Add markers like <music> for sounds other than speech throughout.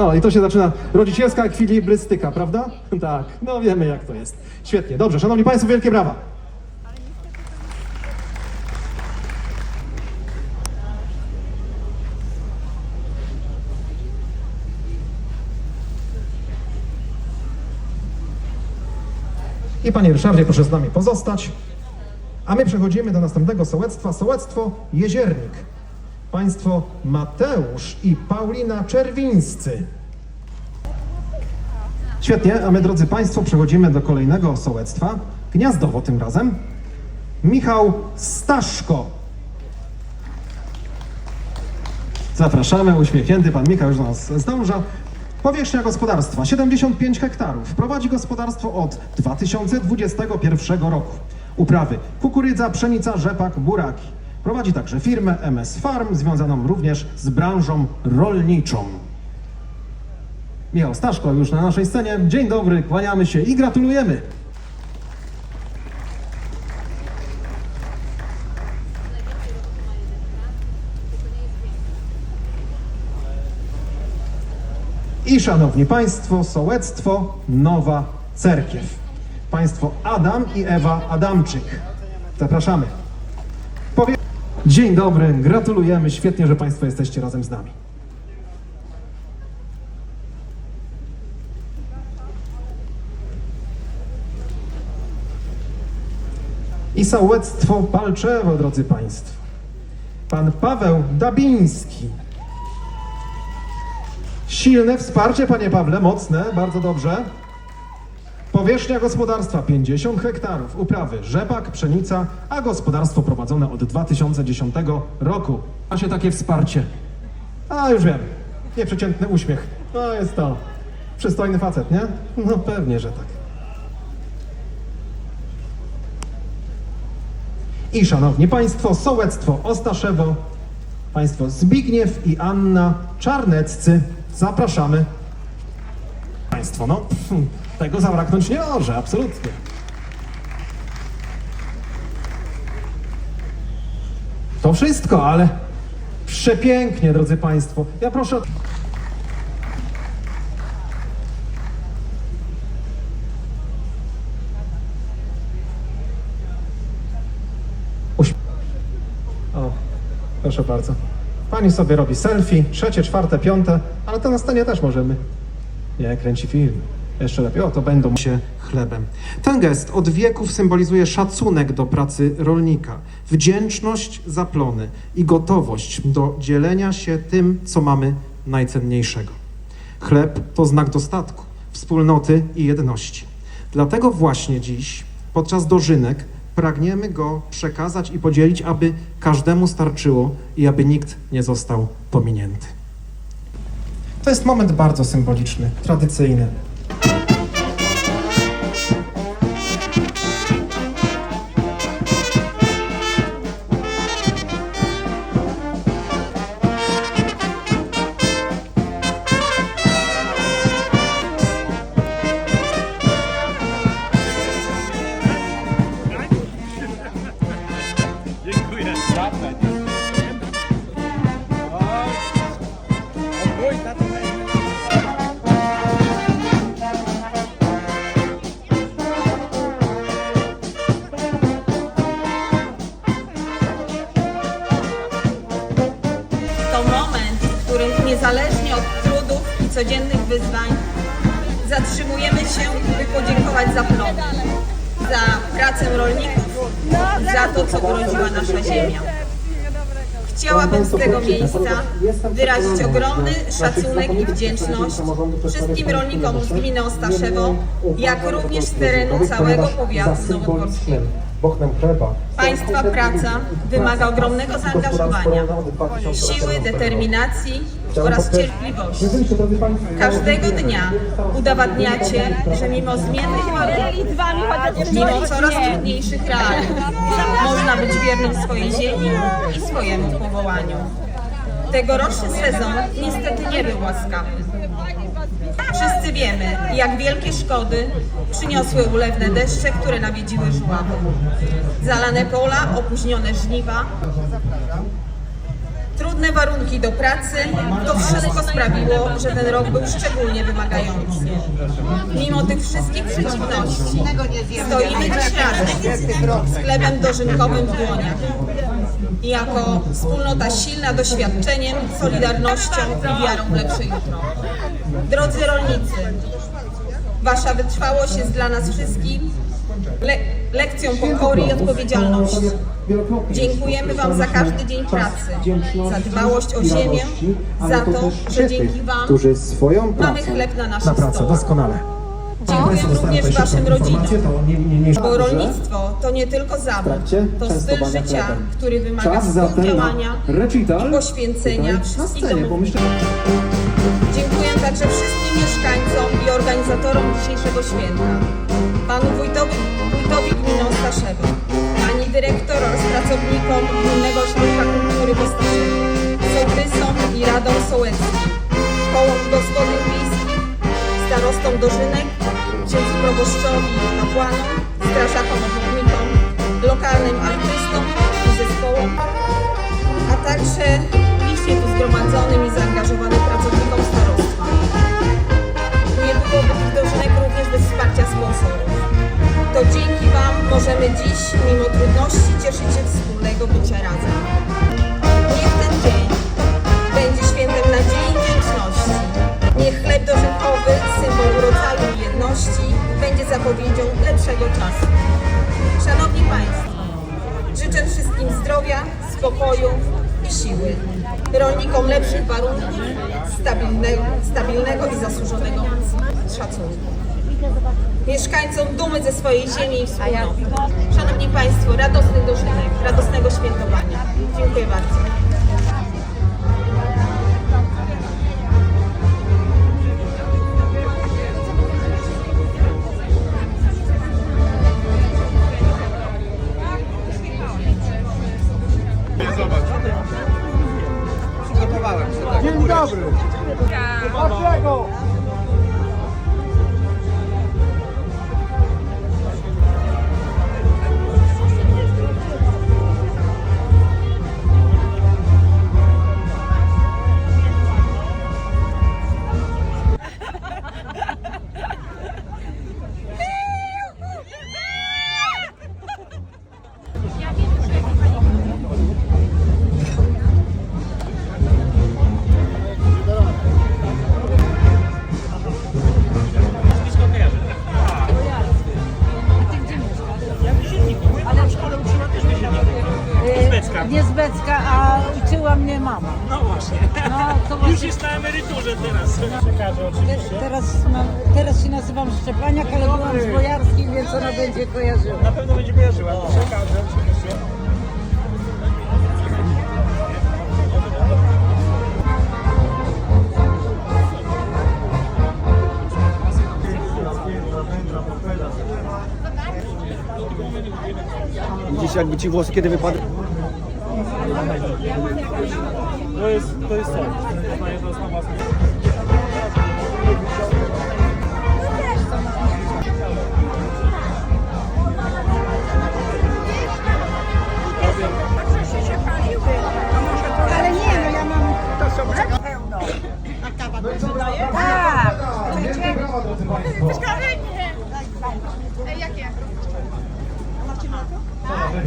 O, i to się zaczyna rodzicielska ekwilibrystyka, prawda? <laughs> Tak, no wiemy jak to jest. Świetnie, dobrze, szanowni państwo, wielkie brawa. I panie Ryszardzie, proszę z nami pozostać. A my przechodzimy do następnego sołectwa, sołectwo Jeziernik. Państwo Mateusz i Paulina Czerwińscy. Świetnie, a my drodzy Państwo przechodzimy do kolejnego sołectwa, Gniazdowo tym razem. Michał Staszko. Zapraszamy, uśmiechnięty pan Michał już do nas zdąża. Powierzchnia gospodarstwa 75 hektarów. Prowadzi gospodarstwo od 2021 roku. Uprawy kukurydza, pszenica, rzepak, buraki. Prowadzi także firmę MS Farm, związaną również z branżą rolniczą. Michał Staszko już na naszej scenie. Dzień dobry, kłaniamy się i gratulujemy. I szanowni państwo, sołectwo Nowa Cerkiew. Państwo Adam i Ewa Adamczyk. Zapraszamy. Powie... Dzień dobry, gratulujemy. Świetnie, że państwo jesteście razem z nami. I sołectwo Palczewo, drodzy państwo. Pan Paweł Dabiński. Silne wsparcie, panie Pawle, mocne, bardzo dobrze. Powierzchnia gospodarstwa 50 hektarów, uprawy rzepak, pszenica, a gospodarstwo prowadzone od 2010 roku. A się takie wsparcie. A już wiem, nieprzeciętny uśmiech. No jest to przystojny facet, nie? No pewnie, że tak. I szanowni państwo, sołectwo Ostaszewo, państwo Zbigniew i Anna Czarneccy. Zapraszamy. Państwo, no, pff, tego zabraknąć nie może, absolutnie. To wszystko, ale przepięknie, drodzy Państwo. Ja proszę. o- proszę bardzo. Pani sobie robi selfie, trzecie, czwarte, piąte, ale to na scenie też możemy. Nie, kręci film. Jeszcze lepiej. O, to będą się chlebem. Ten gest od wieków symbolizuje szacunek do pracy rolnika, wdzięczność za plony i gotowość do dzielenia się tym, co mamy najcenniejszego. Chleb to znak dostatku, wspólnoty i jedności. Dlatego właśnie dziś, podczas dożynek, pragniemy go przekazać i podzielić, aby każdemu starczyło i aby nikt nie został pominięty. To jest moment bardzo symboliczny, tradycyjny. Codziennych wyzwań zatrzymujemy się, by podziękować za plony, za pracę rolników, za to, co urodziła nasza ziemia. Chciałabym z tego miejsca wyrazić ogromny szacunek i wdzięczność wszystkim rolnikom z gminy Ostaszewo, jak również z terenu całego powiatu nowoporskim. Państwa praca wymaga ogromnego zaangażowania, siły, determinacji oraz cierpliwości. Każdego dnia udowadniacie, że mimo zmiennych warunków, mimo coraz trudniejszych realiów, można być wiernym swojej ziemi i swojemu powołaniu. Tegoroczny sezon niestety nie był łaskawy. Wszyscy wiemy, jak wielkie szkody przyniosły ulewne deszcze, które nawiedziły żuławy. Zalane pola, opóźnione żniwa. Trudne warunki do pracy, to wszystko sprawiło, że ten rok był szczególnie wymagający. Mimo tych wszystkich przeciwności, stoimy dziś razem z chlebem dożynkowym w dłoniach. I jako wspólnota silna doświadczeniem, solidarnością i wiarą w lepsze jutro. Drodzy rolnicy, Wasza wytrwałość jest dla nas wszystkich le lekcją pokory i odpowiedzialności. Dziękujemy Wam za każdy dzień pracy, za dbałość o ziemię, za to, że dzięki Wam mamy chleb na Na naszych stołach. doskonale. Dziękuję również Waszym rodzinom, bo rolnictwo to nie tylko zawód, to styl życia, który wymaga współdziałania i poświęcenia wszystkich Dziękuję także wszystkim mieszkańcom i organizatorom dzisiejszego święta. Panu wójtowi, wójtowi gminy pani dyrektor oraz pracownikom Gminnego Ośrodka Kultury w Ostaszewie, sołtysom i radom sołeckim, kołom gospodyń wiejskich, starostom dożynek, proboszczowi kapłanom, strażakom ochotnikom, lokalnym artystom i zespołom, a także licznie tu zgromadzonym i zaangażowanym pracownikom starostwa. Nie byłoby tych dożynek również bez wsparcia sponsorów. To dzięki Wam możemy dziś, mimo trudności, cieszyć się wspólnego bycia razem. Niech ten dzień będzie świętem nadziei i wdzięczności. Niech chleb dożynkowy, symbol urodzaju i jedności, zapowiedzią lepszego czasu. Szanowni Państwo, Życzę wszystkim zdrowia, spokoju i siły. Rolnikom lepszych warunków, stabilnego, stabilnego i zasłużonego szacunku. Mieszkańcom dumy ze swojej ziemi i wspólnoty. Szanowni Państwo, radosnych dożynek, radosnego świętowania. Dziękuję bardzo. Dobry! Dlaczego? Widzisz jakby ci włosy kiedy wypadły? To jest, to jest coś. Poznaję to na własne. Ale nie, no ja mam... To są pełno. Tak.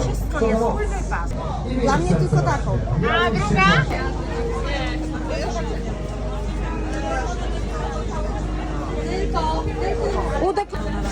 Wszystko jest wspólny pas. Dla mnie tylko taką. A druga? Udek... Krystyna,